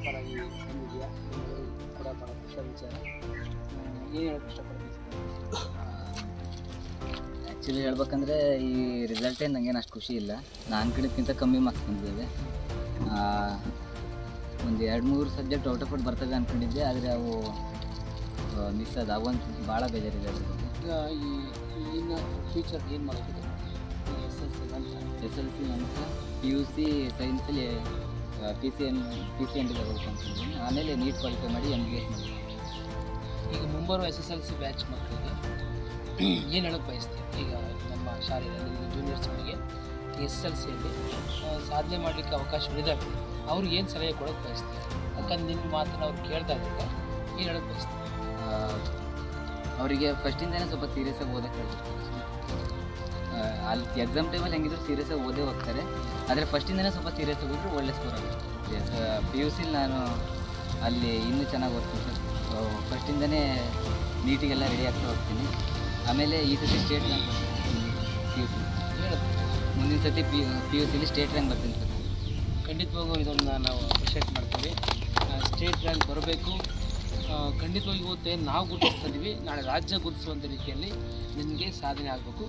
ಕೂಡ ವಿಚಾರ ಏನು ಇಷ್ಟಪಡ್ತೀನಿ ಆ್ಯಕ್ಚುಲಿ ಹೇಳ್ಬೇಕಂದ್ರೆ ಈ ರಿಸಲ್ಟೇ ನನಗೇನು ಅಷ್ಟು ಖುಷಿ ಇಲ್ಲ. ನಾನು ಕಡೆಗಿಂತ ಕಮ್ಮಿ ಮಾರ್ಕ್ಸ್ ಬಂದಿದ್ದೇವೆ ಒಂದು ಎರಡು ಮೂರು ಸಬ್ಜೆಕ್ಟ್ ಔಟ್ ಆಫ್ ಔಟ್ ಬರ್ತವೆ ಅಂದ್ಕೊಂಡಿದ್ದೆ ಆದರೆ ಅವು ಮಿಸ್ ಅದ ಅವೊಂದು ಭಾಳ ಬೇಜಾರಿದೆ ಈ ಫ್ಯೂಚರ್ ಏನು ಮಾಡೋದು ಎಸ್ ಎಲ್ ಸಿ ನಂತರ ಎಸ್ ಎಲ್ ಸಿ ನಂತರ P U C ಸೈನ್ಸಲ್ಲಿ P C N P C ಹೋಗ್ಬೇಕು ಅಂತಿದ್ದೀನಿ ಆಮೇಲೆ ನೀಟ್ ಕ್ವಾಲಿಫೈ ಮಾಡಿ ಎಂ ಬಿ ಎಸ್ ಮಾಡಿ ಈಗ ಮುಂಬರುವ S S L C batch ಮಕ್ಕಳಿಗೆ ಏನು ಹೇಳೋಕ್ಕೆ ಬಯಸ್ತೀವಿ ಈಗ ನಮ್ಮ ಶಾಲೆಯಲ್ಲಿ ಜೂನಿಯರ್ಸ್ಗಳಿಗೆ ಎಸ್ ಎಸ್ ಎಲ್ ಸಿಯಲ್ಲಿ ಸಾಧನೆ ಮಾಡಲಿಕ್ಕೆ ಅವಕಾಶಗಳಿದ್ದಾವೆ ಅವ್ರಿಗೆ ಏನು ಸಲಹೆ ಕೊಡೋಕ್ಕೆ ಬಯಸ್ತೀವಿ ಯಾಕಂದ್ರೆ ನಿಮ್ಮ ಮಾತನ್ನು ಅವ್ರು ಕೇಳ್ತಾ ಇದ್ದಾಗ ಏನು ಹೇಳೋಕ್ಕೆ ಬಯಸ್ತೀವಿ ಆ, ಅವರಿಗೆ ಫಸ್ಟಿಂದನೇ ಸ್ವಲ್ಪ ಸೀರಿಯಸ್ ಆಗಿ ಓದಕ್ಕೆ ಆ, ಅಲ್ಲಿ ಎಕ್ಸಾಮ್ ಟೈಮಲ್ಲಿ ಹೆಂಗಿದ್ರು ಸೀರಿಯಸ್ ಓದೇ ಹೋಗ್ತಾರೆ. ಆದರೆ ಫಸ್ಟಿಂದನೇ ಸ್ವಲ್ಪ ಸೀರಿಯಸ್ ಹೋಗಿದ್ರು ಒಳ್ಳೆ ಸ್ಕೋರ್ ಆಗುತ್ತೆ. ಪಿ ಯು ಸಿಲಿ ನಾನು ಅಲ್ಲಿ ಇನ್ನೂ ಚೆನ್ನಾಗಿ ಓದ್ತೀನಿ ಸರ್. ಫಸ್ಟಿಂದನೇ ನೀಟಿಗೆಲ್ಲ ರೆಡಿ ಆಗ್ತಾ ಹೋಗ್ತೀನಿ. ಆಮೇಲೆ ಈ ಸತಿ state rank P U C ಮುಂದಿನ ಸತಿ ಪಿ ಪಿ ಯು ಸಿಲಿ ಸ್ಟೇಟ್ ರ್ಯಾಂಕ್ ಬರ್ತೀನಿ ಸರ್. ಖಂಡಿತವಾಗೂ ಇದನ್ನು ನಾವು ಅಪ್ರಿಷಿಯೇಟ್ ಮಾಡ್ತೀವಿ. ಸ್ಟೇಟ್ ರ್ಯಾಂಕ್ ಬರಬೇಕು. ಖಂಡಿತವಾಗಿ ಇವತ್ತು ನಾವು ಗುರುತಿಸ್ತಿದ್ದೀವಿ ನಾಳೆ ರಾಜ್ಯ ಗುರುತಿಸುವಂಥ ರೀತಿಯಲ್ಲಿ ನಿಮಗೆ ಸಾಧನೆ ಆಗಬೇಕು.